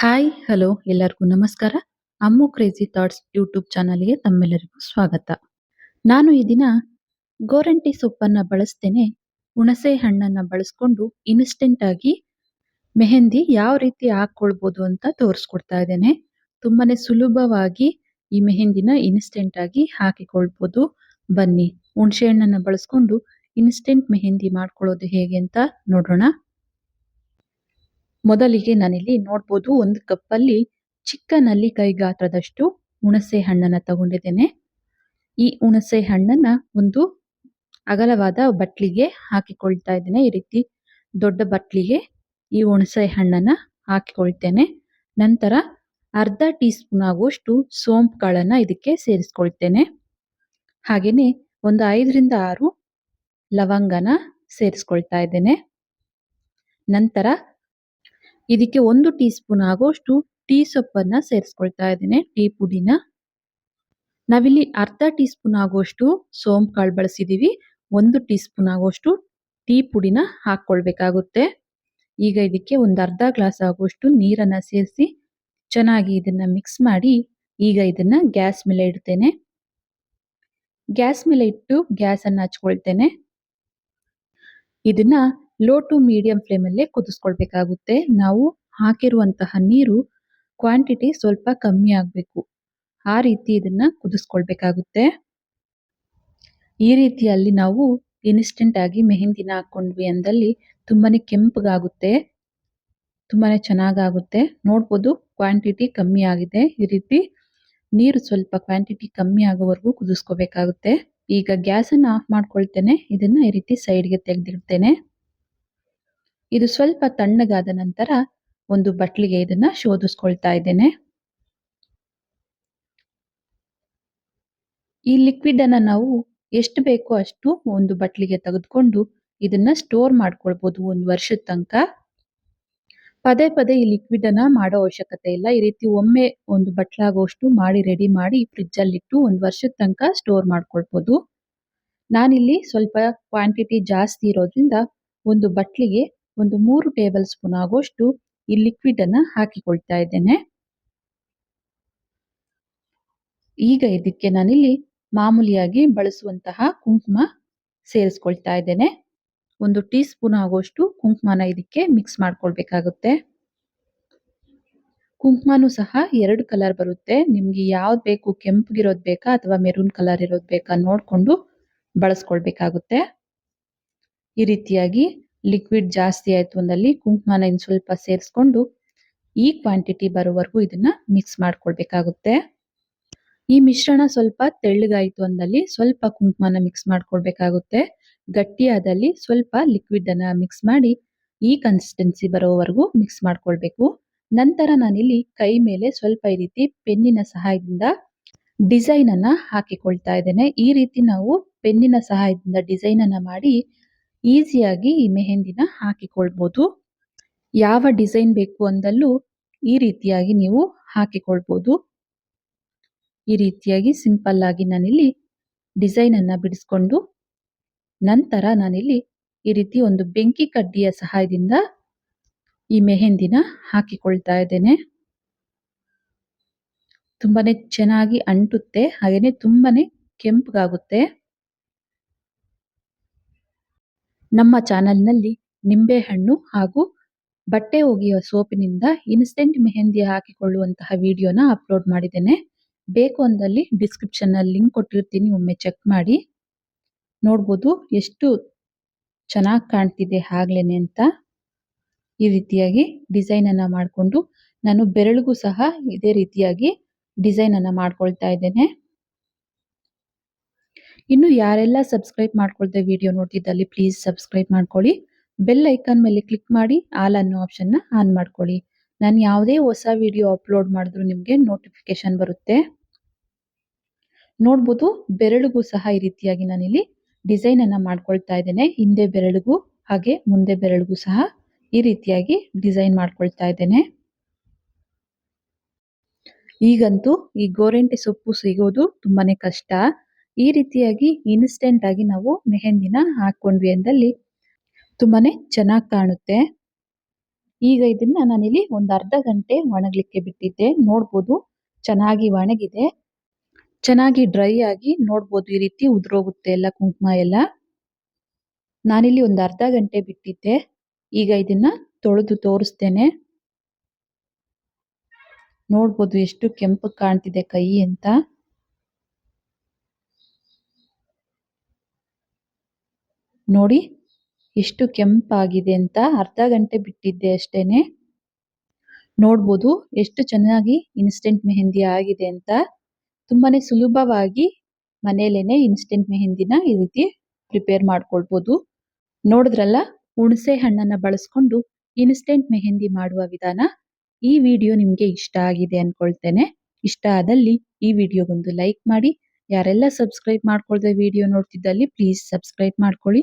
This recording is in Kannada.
ಹಾಯ್, ಹಲೋ, ಎಲ್ಲರಿಗೂ ನಮಸ್ಕಾರ. ಅಮ್ಮು ಕ್ರೇಜಿ ಥಾಟ್ಸ್ ಯೂಟ್ಯೂಬ್ ಚಾನಲ್ಗೆ ತಮ್ಮೆಲ್ಲರಿಗೂ ಸ್ವಾಗತ. ನಾನು ಈ ದಿನ ಗೋರಂಟಿ ಸೊಪ್ಪನ್ನ ಬಳಸ್ತೇನೆ. ಹುಣಸೆ ಹಣ್ಣನ್ನ ಬಳಸ್ಕೊಂಡು ಇನ್ಸ್ಟೆಂಟ್ ಆಗಿ ಮೆಹಂದಿ ಯಾವ ರೀತಿ ಹಾಕ್ಕೊಳ್ಬೋದು ಅಂತ ತೋರಿಸ್ಕೊಡ್ತಾ ಇದ್ದೇನೆ. ತುಂಬಾನೇ ಸುಲಭವಾಗಿ ಈ ಮೆಹಂದಿನ ಇನ್ಸ್ಟೆಂಟ್ ಆಗಿ ಹಾಕಿಕೊಳ್ಬೋದು. ಬನ್ನಿ, ಹುಣಸೆ ಹಣ್ಣನ್ನ ಬಳಸ್ಕೊಂಡು ಇನ್ಸ್ಟೆಂಟ್ ಮೆಹಂದಿ ಮಾಡ್ಕೊಳ್ಳೋದು ಹೇಗೆ ಅಂತ ನೋಡೋಣ ಮೊದಲಿಗೆ ನಾನಿಲ್ಲಿ ನೋಡ್ಬೋದು ಒಂದು ಕಪ್ಪಲ್ಲಿ ಚಿಕ್ಕ ನಲ್ಲಿಕಾಯಿ ಗಾತ್ರದಷ್ಟು ಹುಣಸೆ ಹಣ್ಣನ್ನು ತಗೊಂಡಿದ್ದೇನೆ. ಈ ಹುಣಸೆ ಹಣ್ಣನ್ನ ಒಂದು ಅಗಲವಾದ ಬಟ್ಲಿಗೆ ಹಾಕಿಕೊಳ್ತಾ ಇದ್ದೇನೆ. ಈ ರೀತಿ ದೊಡ್ಡ ಬಟ್ಲಿಗೆ ಈ ಹುಣಸೆ ಹಣ್ಣನ್ನ ಹಾಕಿಕೊಳ್ತೇನೆ. ನಂತರ ಅರ್ಧ ಟೀ ಸ್ಪೂನ್ ಆಗುವಷ್ಟು ಸೋಂಪು ಕಾಳನ್ನ ಇದಕ್ಕೆ ಸೇರಿಸ್ಕೊಳ್ತೇನೆ. ಹಾಗೆಯೇ ಒಂದು ಐದರಿಂದ ಆರು ಲವಂಗನ ಸೇರಿಸ್ಕೊಳ್ತಾ ಇದ್ದೇನೆ. ನಂತರ ಇದಕ್ಕೆ ಒಂದು ಟೀ ಸ್ಪೂನ್ ಆಗೋಷ್ಟು ಟೀ ಸೊಪ್ಪನ್ನ ಸೇರಿಸ್ಕೊಳ್ತಾ ಇದ್ದೇನೆ, ಟೀ ಪುಡಿನ. ನಾವಿಲ್ಲಿ ಅರ್ಧ ಟೀ ಸ್ಪೂನ್ ಆಗುವಷ್ಟು ಸೋಂಪು ಕಾಳು ಬಳಸಿದೀವಿ, ಒಂದು ಟೀ ಸ್ಪೂನ್ ಆಗುವಷ್ಟು ಟೀ ಪುಡಿನ ಹಾಕ್ಕೊಳ್ಬೇಕಾಗುತ್ತೆ. ಈಗ ಇದಕ್ಕೆ ಒಂದು ಅರ್ಧ ಗ್ಲಾಸ್ ಆಗುವಷ್ಟು ನೀರನ್ನ ಸೇರಿಸಿ ಚೆನ್ನಾಗಿ ಇದನ್ನ ಮಿಕ್ಸ್ ಮಾಡಿ ಈಗ ಇದನ್ನ ಗ್ಯಾಸ್ ಮೇಲೆ ಇಡ್ತೇನೆ. ಗ್ಯಾಸ್ ಮೇಲೆ ಇಟ್ಟು ಗ್ಯಾಸ್ ಅನ್ನ ಹಚ್ಕೊಳ್ತೇನೆ. ಇದನ್ನ ಲೋ ಟು ಮೀಡಿಯಂ ಫ್ಲೇಮಲ್ಲೇ ಕುದಿಸ್ಕೊಳ್ಬೇಕಾಗುತ್ತೆ. ನಾವು ಹಾಕಿರುವಂತಹ ನೀರು ಕ್ವಾಂಟಿಟಿ ಸ್ವಲ್ಪ ಕಮ್ಮಿ ಆಗಬೇಕು. ಆ ರೀತಿ ಇದನ್ನು ಕುದಿಸ್ಕೊಳ್ಬೇಕಾಗುತ್ತೆ. ಈ ರೀತಿಯಲ್ಲಿ ನಾವು ಇನ್ಸ್ಟೆಂಟ್ ಆಗಿ ಮೆಹಂದಿನ ಹಾಕ್ಕೊಂಡ್ವಿ ಅಂದಲ್ಲಿ ತುಂಬಾ ಕೆಂಪಗಾಗುತ್ತೆ. ತುಂಬಾ ಚೆನ್ನಾಗಾಗುತ್ತೆ. ನೋಡ್ಬೋದು ಕ್ವಾಂಟಿಟಿ ಕಮ್ಮಿ ಆಗಿದೆ. ಈ ರೀತಿ ನೀರು ಸ್ವಲ್ಪ ಕ್ವಾಂಟಿಟಿ ಕಮ್ಮಿ ಆಗೋವರೆಗೂ ಕುದಿಸ್ಕೋಬೇಕಾಗುತ್ತೆ. ಈಗ ಗ್ಯಾಸನ್ನು ಆಫ್ ಮಾಡ್ಕೊಳ್ತೇನೆ. ಇದನ್ನು ಈ ರೀತಿ ಸೈಡ್ಗೆ ತೆಗೆದಿಡ್ತೇನೆ. ಇದು ಸ್ವಲ್ಪ ತಣ್ಣಗಾದ ನಂತರ ಒಂದು ಬಟ್ಲಿಗೆ ಇದನ್ನ ಶೋಧಿಸ್ಕೊಳ್ತಾ ಇದ್ದೇನೆ. ಈ ಲಿಕ್ವಿಡ್ ಅನ್ನ ನಾವು ಎಷ್ಟು ಬೇಕೋ ಅಷ್ಟು ಒಂದು ಬಟ್ಲಿಗೆ ತೆಗೆದುಕೊಂಡು ಇದನ್ನ ಸ್ಟೋರ್ ಮಾಡ್ಕೊಳ್ಬಹುದು ಒಂದು ವರ್ಷದ ತನಕ. ಪದೇ ಪದೇ ಈ ಲಿಕ್ವಿಡ್ ಅನ್ನ ಮಾಡೋ ಅವಶ್ಯಕತೆ ಇಲ್ಲ. ಈ ರೀತಿ ಒಮ್ಮೆ ಒಂದು ಬಟ್ಲಾಗುವಷ್ಟು ಮಾಡಿ ರೆಡಿ ಮಾಡಿ ಫ್ರಿಜ್ ಅಲ್ಲಿ ಇಟ್ಟು ಒಂದು ವರ್ಷದ ತನಕ ಸ್ಟೋರ್ ಮಾಡ್ಕೊಳ್ಬಹುದು ನಾನಿಲ್ಲಿ ಸ್ವಲ್ಪ ಕ್ವಾಂಟಿಟಿ ಜಾಸ್ತಿ ಇರೋದ್ರಿಂದ ಒಂದು ಬಟ್ಲಿಗೆ ಒಂದು ಮೂರು ಟೇಬಲ್ ಸ್ಪೂನ್ ಆಗುವಷ್ಟು ಈ ಲಿಕ್ವಿಡ್ ಅನ್ನ ಹಾಕಿಕೊಳ್ತಾ ಇದ್ದೇನೆ. ಈಗ ಇದಕ್ಕೆ ನಾನಿಲ್ಲಿ ಮಾಮೂಲಿಯಾಗಿ ಬಳಸುವಂತಹ ಕುಂಕುಮ ಸೇರಿಸ್ಕೊಳ್ತಾ ಇದ್ದೇನೆ. ಒಂದು ಟೀ ಸ್ಪೂನ್ ಆಗುವಷ್ಟು ಕುಂಕುಮನ ಇದಕ್ಕೆ ಮಿಕ್ಸ್ ಮಾಡ್ಕೊಳ್ಬೇಕಾಗುತ್ತೆ. ಕುಂಕುಮನು ಸಹ ಎರಡು ಕಲರ್ ಬರುತ್ತೆ. ನಿಮ್ಗೆ ಯಾವ್ದು ಬೇಕು, ಕೆಂಪಗಿರೋದು ಬೇಕಾ ಅಥವಾ ಮೆರೂನ್ ಕಲರ್ ಇರೋದು ಬೇಕಾ ನೋಡ್ಕೊಂಡು ಬಳಸ್ಕೊಳ್ಬೇಕಾಗುತ್ತೆ. ಈ ರೀತಿಯಾಗಿ ಲಿಕ್ವಿಡ್ ಜಾಸ್ತಿ ಆಯ್ತು ಅಂದಲ್ಲಿ ಕುಂಕುಮನ ಇನ್ನು ಸ್ವಲ್ಪ ಸೇರಿಸ್ಕೊಂಡು ಈ ಕ್ವಾಂಟಿಟಿ ಬರೋವರೆಗೂ ಇದನ್ನ ಮಿಕ್ಸ್ ಮಾಡ್ಕೊಳ್ಬೇಕಾಗುತ್ತೆ. ಈ ಮಿಶ್ರಣ ಸ್ವಲ್ಪ ತೆಳ್ಳಗಾಯಿತು ಅಂದಲ್ಲಿ ಸ್ವಲ್ಪ ಕುಂಕುಮನ ಮಿಕ್ಸ್ ಮಾಡ್ಕೊಳ್ಬೇಕಾಗುತ್ತೆ. ಗಟ್ಟಿಯಾದಲ್ಲಿ ಸ್ವಲ್ಪ ಲಿಕ್ವಿಡ್ ಅನ್ನ ಮಿಕ್ಸ್ ಮಾಡಿ ಈ ಕನ್ಸಿಸ್ಟೆನ್ಸಿ ಬರೋವರೆಗೂ ಮಿಕ್ಸ್ ಮಾಡ್ಕೊಳ್ಬೇಕು. ನಂತರ ನಾನಿಲ್ಲಿ ಕೈ ಮೇಲೆ ಸ್ವಲ್ಪ ಈ ರೀತಿ ಪೆನ್ನಿನ ಸಹಾಯದಿಂದ ಡಿಸೈನ್ ಅನ್ನ ಹಾಕಿಕೊಳ್ತಾ ಇದ್ದೇನೆ. ಈ ರೀತಿ ನಾವು ಪೆನ್ನಿನ ಸಹಾಯದಿಂದ ಡಿಸೈನ್ ಅನ್ನ ಮಾಡಿ ಈಸಿಯಾಗಿ ಈ ಮೆಹಂದಿನ ಹಾಕಿಕೊಳ್ಬೋದು. ಯಾವ ಡಿಸೈನ್ ಬೇಕು ಅಂದಲ್ಲೂ ಈ ರೀತಿಯಾಗಿ ನೀವು ಹಾಕಿಕೊಳ್ಬಹುದು ಈ ರೀತಿಯಾಗಿ ಸಿಂಪಲ್ ಆಗಿ ನಾನಿಲ್ಲಿ ಡಿಸೈನ್ ಅನ್ನ ಬಿಡಿಸ್ಕೊಂಡು ನಂತರ ನಾನಿಲ್ಲಿ ಈ ರೀತಿ ಒಂದು ಬೆಂಕಿ ಕಡ್ಡಿಯ ಸಹಾಯದಿಂದ ಈ ಮೆಹಂದಿನ ಹಾಕಿಕೊಳ್ತಾ ಇದ್ದೇನೆ. ತುಂಬಾನೇ ಚೆನ್ನಾಗಿ ಅಂಟುತ್ತೆ, ಹಾಗೇನೆ ತುಂಬಾನೇ ಕೆಂಪಗಾಗುತ್ತೆ. ನಮ್ಮ ಚಾನೆಲ್ನಲ್ಲಿ ನಿಂಬೆಹಣ್ಣು ಹಾಗೂ ಬಟ್ಟೆ ಒಗೆಯುವ ಸೋಪಿನಿಂದ ಇನ್ಸ್ಟೆಂಟ್ ಮೆಹಂದಿ ಹಾಕಿಕೊಳ್ಳುವಂತಹ ವಿಡಿಯೋನ ಅಪ್ಲೋಡ್ ಮಾಡಿದ್ದೇನೆ. ಬೇಕು ಅಂದಲ್ಲಿ ಡಿಸ್ಕ್ರಿಪ್ಷನ್ನಲ್ಲಿ ಲಿಂಕ್ ಕೊಟ್ಟಿರ್ತೀನಿ, ಒಮ್ಮೆ ಚೆಕ್ ಮಾಡಿ. ನೋಡ್ಬೋದು ಎಷ್ಟು ಚೆನ್ನಾಗಿ ಕಾಣ್ತಿದೆ ಆಗ್ಲೇನೆ ಅಂತ. ಈ ರೀತಿಯಾಗಿ ಡಿಸೈನನ್ನು ಮಾಡಿಕೊಂಡು ನಾನು ಬೆರಳಿಗೂ ಸಹ ಇದೇ ರೀತಿಯಾಗಿ ಡಿಸೈನ್ ಅನ್ನ ಮಾಡ್ಕೊಳ್ತಾ ಇದ್ದೇನೆ. ಇನ್ನು ಯಾರೆಲ್ಲ ಸಬ್ಸ್ಕ್ರೈಬ್ ಮಾಡ್ಕೊಳ್ದೆ ವಿಡಿಯೋ ನೋಡ್ತಿದ್ದಲ್ಲಿ ಪ್ಲೀಸ್ ಸಬ್ಸ್ಕ್ರೈಬ್ ಮಾಡ್ಕೊಳ್ಳಿ. ಬೆಲ್ ಐಕಾನ್ ಮೇಲೆ ಕ್ಲಿಕ್ ಮಾಡಿ ಆಲ್ ಅನ್ನೋ ಆಪ್ಷನ್ನ ಆನ್ ಮಾಡ್ಕೊಳ್ಳಿ. ನಾನು ಯಾವುದೇ ಹೊಸ ವಿಡಿಯೋ ಅಪ್ಲೋಡ್ ಮಾಡಿದ್ರು ನಿಮಗೆ ನೋಟಿಫಿಕೇಶನ್ ಬರುತ್ತೆ. ನೋಡ್ಬೋದು, ಬೆರಳಿಗೂ ಸಹ ಈ ರೀತಿಯಾಗಿ ನಾನಿಲ್ಲಿ ಡಿಸೈನ್ ಅನ್ನ ಮಾಡ್ಕೊಳ್ತಾ ಇದ್ದೇನೆ. ಹಿಂದೆ ಬೆರಳಿಗೂ, ಹಾಗೆ ಮುಂದೆ ಬೆರಳಿಗೂ ಸಹ ಈ ರೀತಿಯಾಗಿ ಡಿಸೈನ್ ಮಾಡ್ಕೊಳ್ತಾ ಇದ್ದೇನೆ. ಈಗಂತೂ ಈ ಗೋರೆಂಟೆ ಸೊಪ್ಪು ಸಿಗೋದು ತುಂಬಾನೇ ಕಷ್ಟ. ಈ ರೀತಿಯಾಗಿ ಇನ್ಸ್ಟೆಂಟ್ ಆಗಿ ನಾವು ಮೆಹಂದಿನ ಹಾಕೊಂಡ್ವಿ ಅಂದಲ್ಲಿ ತುಂಬಾನೇ ಚೆನ್ನಾಗಿ ಕಾಣುತ್ತೆ. ಈಗ ಇದನ್ನ ನಾನಿಲ್ಲಿ ಒಂದು ಅರ್ಧ ಗಂಟೆ ಒಣಗ್ಲಿಕ್ಕೆ ಬಿಟ್ಟಿದ್ದೆ. ನೋಡ್ಬೋದು ಚೆನ್ನಾಗಿ ಒಣಗಿದೆ. ಚೆನ್ನಾಗಿ ಡ್ರೈ ಆಗಿ ನೋಡ್ಬೋದು ಈ ರೀತಿ ಉದುರೋಗುತ್ತೆ ಎಲ್ಲ ಕುಂಕುಮ ಎಲ್ಲ. ನಾನಿಲ್ಲಿ ಒಂದು ಅರ್ಧ ಗಂಟೆ ಬಿಟ್ಟಿದ್ದೆ. ಈಗ ಇದನ್ನ ತೊಳೆದು ತೋರಿಸ್ತೇನೆ. ನೋಡ್ಬೋದು ಎಷ್ಟು ಕೆಂಪು ಕಾಣ್ತಿದೆ ಕೈ ಅಂತ. ನೋಡಿ, ಎಷ್ಟು ಕೆಂಪಾಗಿದೆ ಅಂತ ಅರ್ಧ ಗಂಟೆ ಬಿಟ್ಟಿದ್ದೆ ಅಷ್ಟೇನೆ. ನೋಡ್ಬೋದು ಎಷ್ಟು ಚೆನ್ನಾಗಿ ಇನ್ಸ್ಟೆಂಟ್ ಮೆಹಂದಿ ಆಗಿದೆ ಅಂತ. ತುಂಬಾನೇ ಸುಲಭವಾಗಿ ಮನೇಲೇನೆ ಇನ್ಸ್ಟೆಂಟ್ ಮೆಹಂದಿನ ಈ ರೀತಿ ಪ್ರಿಪೇರ್ ಮಾಡ್ಕೊಳ್ಬೋದು. ನೋಡಿದ್ರಲ್ಲ, ಹುಣಸೆ ಹಣ್ಣನ್ನ ಬಳಸ್ಕೊಂಡು ಇನ್ಸ್ಟೆಂಟ್ ಮೆಹಂದಿ ಮಾಡುವ ವಿಧಾನ. ಈ ವಿಡಿಯೋ ನಿಮ್ಗೆ ಇಷ್ಟ ಆಗಿದೆ ಅನ್ಕೊಳ್ತೇನೆ. ಇಷ್ಟ ಆದಲ್ಲಿ ಈ ವಿಡಿಯೋಗೊಂದು ಲೈಕ್ ಮಾಡಿ. ಯಾರೆಲ್ಲ ಸಬ್ಸ್ಕ್ರೈಬ್ ಮಾಡ್ಕೊಳ್ದೆ ವಿಡಿಯೋ ನೋಡ್ತಿದ್ದಲ್ಲಿ ಪ್ಲೀಸ್ ಸಬ್ಸ್ಕ್ರೈಬ್ ಮಾಡ್ಕೊಳ್ಳಿ.